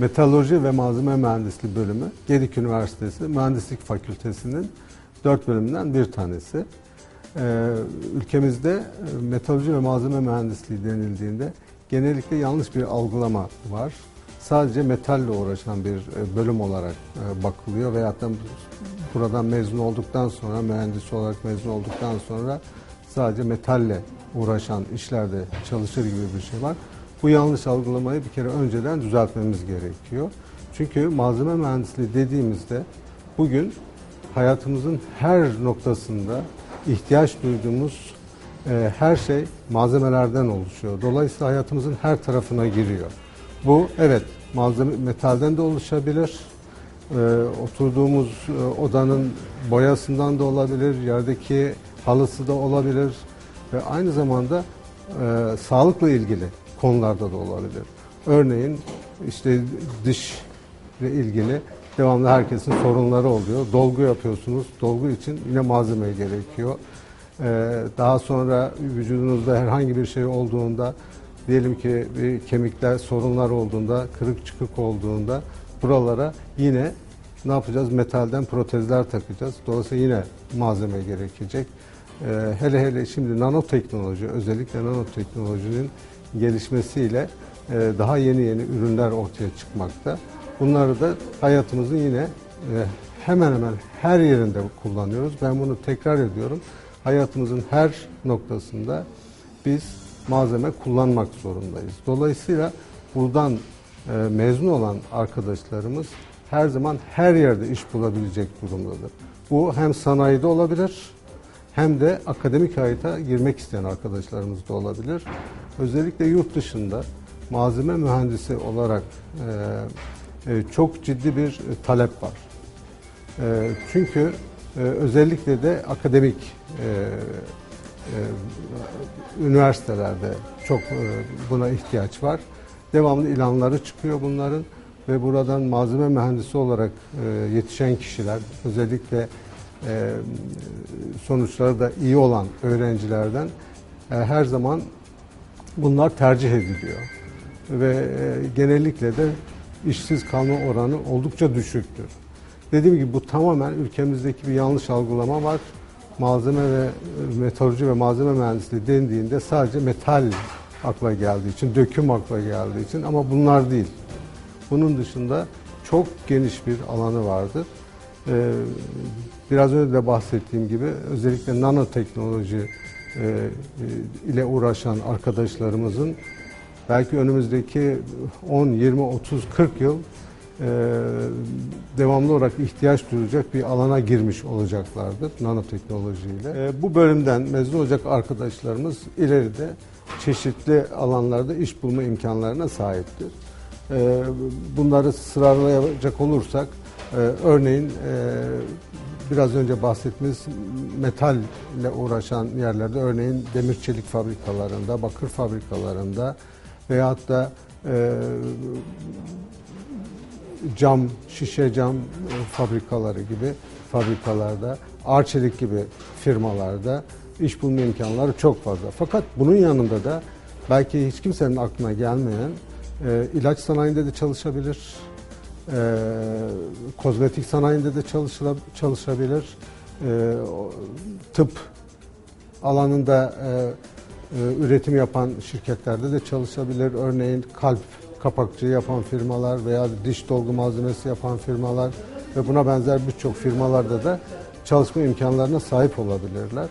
Metalurji ve Malzeme Mühendisliği bölümü Gedik Üniversitesi Mühendislik Fakültesi'nin dört bölümünden bir tanesi. Ee, ülkemizde e, metalurji ve malzeme mühendisliği denildiğinde genellikle yanlış bir algılama var. Sadece metalle uğraşan bir e, bölüm olarak e, bakılıyor veyahut da buradan mezun olduktan sonra mühendis olarak mezun olduktan sonra sadece metalle uğraşan işlerde çalışır gibi bir şey var. Bu yanlış algılamayı bir kere önceden düzeltmemiz gerekiyor. Çünkü malzeme mühendisliği dediğimizde bugün hayatımızın her noktasında ihtiyaç duyduğumuz e, her şey malzemelerden oluşuyor. Dolayısıyla hayatımızın her tarafına giriyor. Bu evet malzeme metalden de oluşabilir. E, oturduğumuz e, odanın boyasından da olabilir, yerdeki halısı da olabilir ve aynı zamanda e, sağlıkla ilgili konularda da olabilir. Örneğin işte dişle ilgili devamlı herkesin sorunları oluyor. Dolgu yapıyorsunuz. Dolgu için yine malzeme gerekiyor. Ee, daha sonra vücudunuzda herhangi bir şey olduğunda diyelim ki bir kemikler sorunlar olduğunda, kırık çıkık olduğunda buralara yine ne yapacağız? Metalden protezler takacağız. Dolayısıyla yine malzeme gerekecek. Ee, hele hele şimdi nanoteknoloji, özellikle nanoteknolojinin gelişmesiyle e, daha yeni yeni ürünler ortaya çıkmakta. Bunları da hayatımızın yine e, hemen hemen her yerinde kullanıyoruz. Ben bunu tekrar ediyorum. Hayatımızın her noktasında biz malzeme kullanmak zorundayız. Dolayısıyla buradan e, mezun olan arkadaşlarımız her zaman her yerde iş bulabilecek durumdadır. Bu hem sanayide olabilir hem de akademik hayata girmek isteyen arkadaşlarımız da olabilir. Özellikle yurt dışında malzeme mühendisi olarak e, e, çok ciddi bir e, talep var. Çünkü özellikle de akademik üniversitelerde çok buna ihtiyaç var. Devamlı ilanları çıkıyor bunların ve buradan malzeme mühendisi olarak yetişen kişiler özellikle sonuçları da iyi olan öğrencilerden her zaman bunlar tercih ediliyor ve genellikle de işsiz kalma oranı oldukça düşüktür. Dediğim gibi bu tamamen ülkemizdeki bir yanlış algılama var. Malzeme ve metalurji ve malzeme mühendisliği dendiğinde sadece metal akla geldiği için, döküm akla geldiği için ama bunlar değil. Bunun dışında çok geniş bir alanı vardır. Ee, biraz önce de bahsettiğim gibi özellikle nanoteknoloji e, ile uğraşan arkadaşlarımızın belki önümüzdeki 10, 20, 30, 40 yıl e, devamlı olarak ihtiyaç duyacak bir alana girmiş olacaklardır nanoteknolojiyle. E, bu bölümden mezun olacak arkadaşlarımız ileride çeşitli alanlarda iş bulma imkanlarına sahiptir. E, bunları sıralayacak olursak e, örneğin e, biraz önce bahsettiğimiz metalle uğraşan yerlerde örneğin demir çelik fabrikalarında, bakır fabrikalarında, veyahut da e, cam, şişe cam e, fabrikaları gibi fabrikalarda, Arçelik gibi firmalarda iş bulma imkanları çok fazla. Fakat bunun yanında da belki hiç kimsenin aklına gelmeyen e, ilaç sanayinde de çalışabilir, e, kozmetik sanayinde de çalışabilir, e, tıp alanında e, e, üretim yapan şirketlerde de çalışabilir. Örneğin kalp kapakçı yapan firmalar veya diş dolgu malzemesi yapan firmalar ve buna benzer birçok firmalarda da çalışma imkanlarına sahip olabilirler.